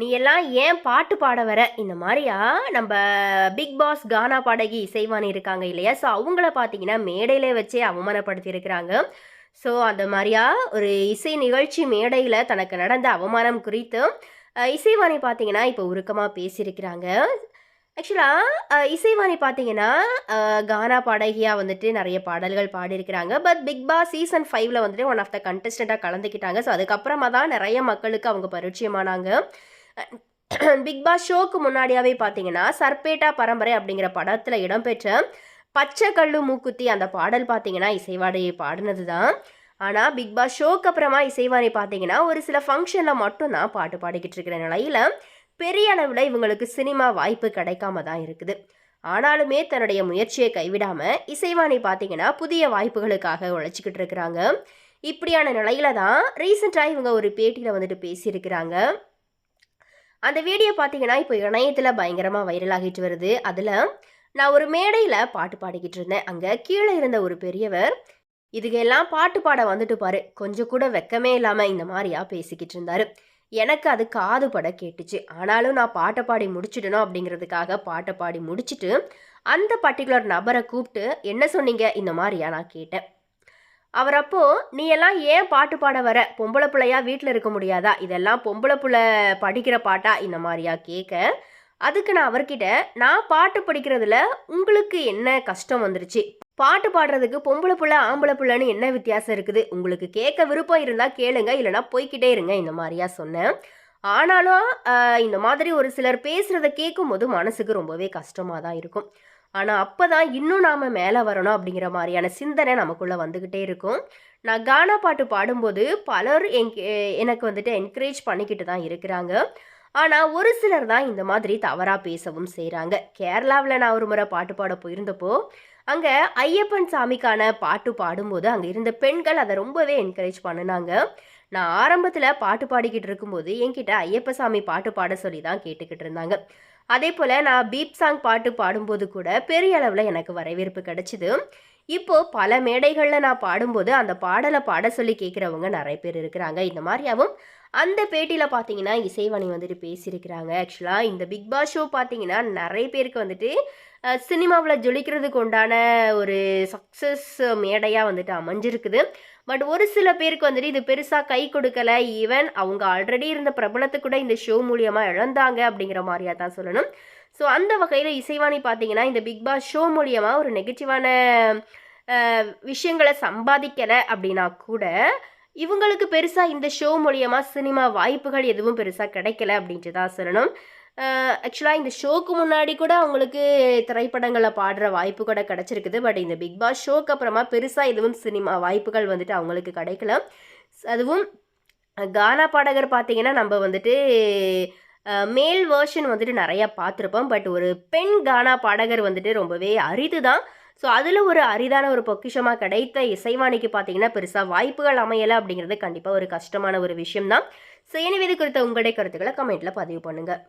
நீ எல்லாம் ஏன் பாட்டு பாட வர? இந்த மாதிரியா? நம்ம பிக் பாஸ் கானா பாடகி இசைவாணி இருக்காங்க இல்லையா? ஸோ அவங்கள பார்த்தீங்கன்னா மேடையில வச்சே அவமானப்படுத்தியிருக்கிறாங்க. ஸோ அந்த மாதிரியா? ஒரு இசை நிகழ்ச்சி மேடையில் தனக்கு நடந்த அவமானம் குறித்து இசைவாணி பார்த்தீங்கன்னா இப்போ உருக்கமாக பேசியிருக்கிறாங்க. ஆக்சுவலாக இசைவாணி பார்த்தீங்கன்னா கானா பாடகியாக வந்துட்டு நிறைய பாடல்கள் பாடியிருக்கிறாங்க. பட் பிக் பாஸ் சீசன் ஃபைவ்ல வந்துட்டு ஒன் ஆஃப் த கண்டஸ்டண்ட்டாக கலந்துக்கிட்டாங்க. ஸோ அதுக்கப்புறமா தான் நிறைய மக்களுக்கு அவங்க பரிச்சயமானாங்க. பிக் பாஸ் ஷோக்கு முன்னாடியாவே பார்த்தீங்கன்னா சர்பேட்டா பரம்பரை அப்படிங்கிற படத்தில் இடம்பெற்ற பச்சை கல்லு மூக்குத்தி அந்த பாடல் பார்த்தீங்கன்னா இசைவாடையை பாடினது தான் ஆனால் பிக் பாஸ் ஷோக்கு அப்புறமா இசைவாணி பார்த்தீங்கன்னா ஒரு சில ஃபங்க்ஷனில் மட்டும்தான் பாட்டு பாடிக்கிட்டு இருக்கிற நிலையில் பெரிய அளவில் இவங்களுக்கு சினிமா வாய்ப்பு கிடைக்காம தான் இருக்குது. ஆனாலுமே தன்னுடைய முயற்சியை கைவிடாமல் இசைவாணி பார்த்தீங்கன்னா புதிய வாய்ப்புகளுக்காக உழைச்சிக்கிட்டு இருக்கிறாங்க. இப்படியான நிலையில தான் ரீசெண்டாக இவங்க ஒரு பேட்டியில் வந்துட்டு பேசியிருக்கிறாங்க. அந்த வீடியோ பார்த்தீங்கன்னா இப்போ இணையத்தில் பயங்கரமாக வைரல் ஆகிட்டு வருது. அதில் நான் ஒரு மேடையில் பாட்டு பாடிக்கிட்டு இருந்தேன். அங்கே கீழே இருந்த ஒரு பெரியவர் இதுக்கெல்லாம் பாட்டு பாட வந்துட்டு பாரு. கொஞ்சம் கூட வெக்கமே இல்லாமல் இந்த மாதிரியா பேசிக்கிட்டு இருந்தாரு. எனக்கு அது காது பட கேட்டுச்சு. ஆனாலும் நான் பாட்டை பாடி முடிச்சிடணும் அப்படிங்கிறதுக்காக பாட்டை பாடி முடிச்சுட்டு அந்த பர்டிகுலர் நபரை கூப்பிட்டு என்ன சொன்னீங்க? இந்த மாதிரியா? நான் கேட்டேன். அவர் அப்போ நீ எல்லாம் ஏன் பாட்டு பாட வர? பொம்பளை பிள்ளையா வீட்டில் இருக்க முடியாதா? இதெல்லாம் பொம்பளை பிள்ளை படிக்கிற பாட்டா? இந்த மாதிரியா கேட்க அதுக்கு நான் அவர்கிட்ட நான் பாட்டு படிக்கிறதுல உங்களுக்கு என்ன கஷ்டம் வந்துருச்சு? பாட்டு பாடுறதுக்கு பொம்பளை பிள்ளை ஆம்பளை பிள்ளைன்னு என்ன வித்தியாசம் இருக்குது? உங்களுக்கு கேட்க விருப்பம் இருந்தால் கேளுங்க இல்லைனா போய்க்கிட்டே இருங்க இந்த மாதிரியா சொன்னேன். ஆனாலும் இந்த மாதிரி ஒரு சிலர் பேசுகிறத கேட்கும்போது மனசுக்கு ரொம்பவே கஷ்டமாக தான் இருக்கும். ஆனால் அப்போ தான் இன்னும் நாம் மேலே வரணும் அப்படிங்கிற மாதிரியான சிந்தனை நமக்குள்ளே வந்துக்கிட்டே இருக்கும். நான் கானா பாட்டு பாடும்போது பலர் என் எனக்கு வந்துட்டு என்கரேஜ் பண்ணிக்கிட்டு தான் இருக்கிறாங்க. ஆனால் ஒரு சிலர் தான் இந்த மாதிரி தவறாக பேசவும் செய்கிறாங்க கேரளாவில் நான் ஒரு முறை பாட்டு பாட போயிருந்தப்போ அங்கே ஐயப்பன் சாமிக்கான பாட்டு பாடும்போது அங்கே இருந்த பெண்கள் அதை ரொம்பவே என்கரேஜ் பண்ணினாங்க. நான் ஆரம்பத்தில் பாட்டு பாடிக்கிட்டு இருக்கும்போது என்கிட்ட ஐயப்ப சாமி பாட்டு பாட சொல்லி தான் கேட்டுக்கிட்டு இருந்தாங்க. அதே போல் நான் பீப் சாங் பாட்டு பாடும்போது கூட பெரிய அளவில் எனக்கு வரவேற்பு கிடச்சிது. இப்போ பல மேடைகளில் நான் பாடும்போது அந்த பாடலை பாட சொல்லி கேட்குறவங்க நிறைய பேர் இருக்கிறாங்க. இந்த மாதிரியாவும் அந்த பேட்டியில் பார்த்தீங்கன்னா இசைவாணி வந்துட்டு பேசியிருக்கிறாங்க. ஆக்சுவலாக இந்த பிக் பாஸ் ஷோ பார்த்தீங்கன்னா நிறைய பேருக்கு வந்துட்டு சினிமாவில் ஜொலிக்கிறதுக்கு உண்டான ஒரு சக்ஸஸ் மேடையாக வந்துட்டு அமைஞ்சிருக்குது. பட் ஒரு சில பேருக்கு வந்துட்டு இது பெருசாக கை கொடுக்கல. ஈவன் அவங்க ஆல்ரெடி இருந்த பிரபலத்தை கூட இந்த ஷோ மூலியமாக இழந்தாங்க அப்படிங்கிற மாதிரியா தான் சொல்லணும். ஸோ அந்த வகையில் இசைவாணி பார்த்தீங்கன்னா இந்த பிக் பாஸ் ஷோ மூலியமாக ஒரு நெகட்டிவான விஷயங்களை சம்பாதிக்கலை அப்படின்னா கூட இவங்களுக்கு பெருசாக இந்த ஷோ மூலியமாக சினிமா வாய்ப்புகள் எதுவும் பெருசாக கிடைக்கல அப்படின்ட்டு தான் சொல்லணும். ஆக்சுவலாக இந்த ஷோக்கு முன்னாடி கூட அவங்களுக்கு திரைப்படங்களில் பாடுற வாய்ப்பு கூட கிடச்சிருக்குது. பட் இந்த பிக் பாஸ் ஷோக்கு அப்புறமா பெருசாக எதுவும் சினிமா வாய்ப்புகள் வந்துட்டு அவங்களுக்கு கிடைக்கல. அதுவும் கானா பாடகர் பார்த்தீங்கன்னா நம்ம வந்துட்டு மேல் வேர்ஷன் வந்துட்டு நிறையா பார்த்துருப்போம். பட் ஒரு பெண் கானா பாடகர் வந்துட்டு ரொம்பவே அரிது தான் ஸோ அதில் ஒரு அரிதான ஒரு பொக்கிஷமாக கிடைத்த இசைவாணிக்கு பார்த்தீங்கன்னா பெருசாக வாய்ப்புகள் அமையலை அப்படிங்கிறது கண்டிப்பாக ஒரு கஷ்டமான ஒரு விஷயம் தான் ஸோ எனவே இது குறித்த உங்களுடைய கருத்துக்களை கமெண்ட்டில் பதிவு பண்ணுங்கள்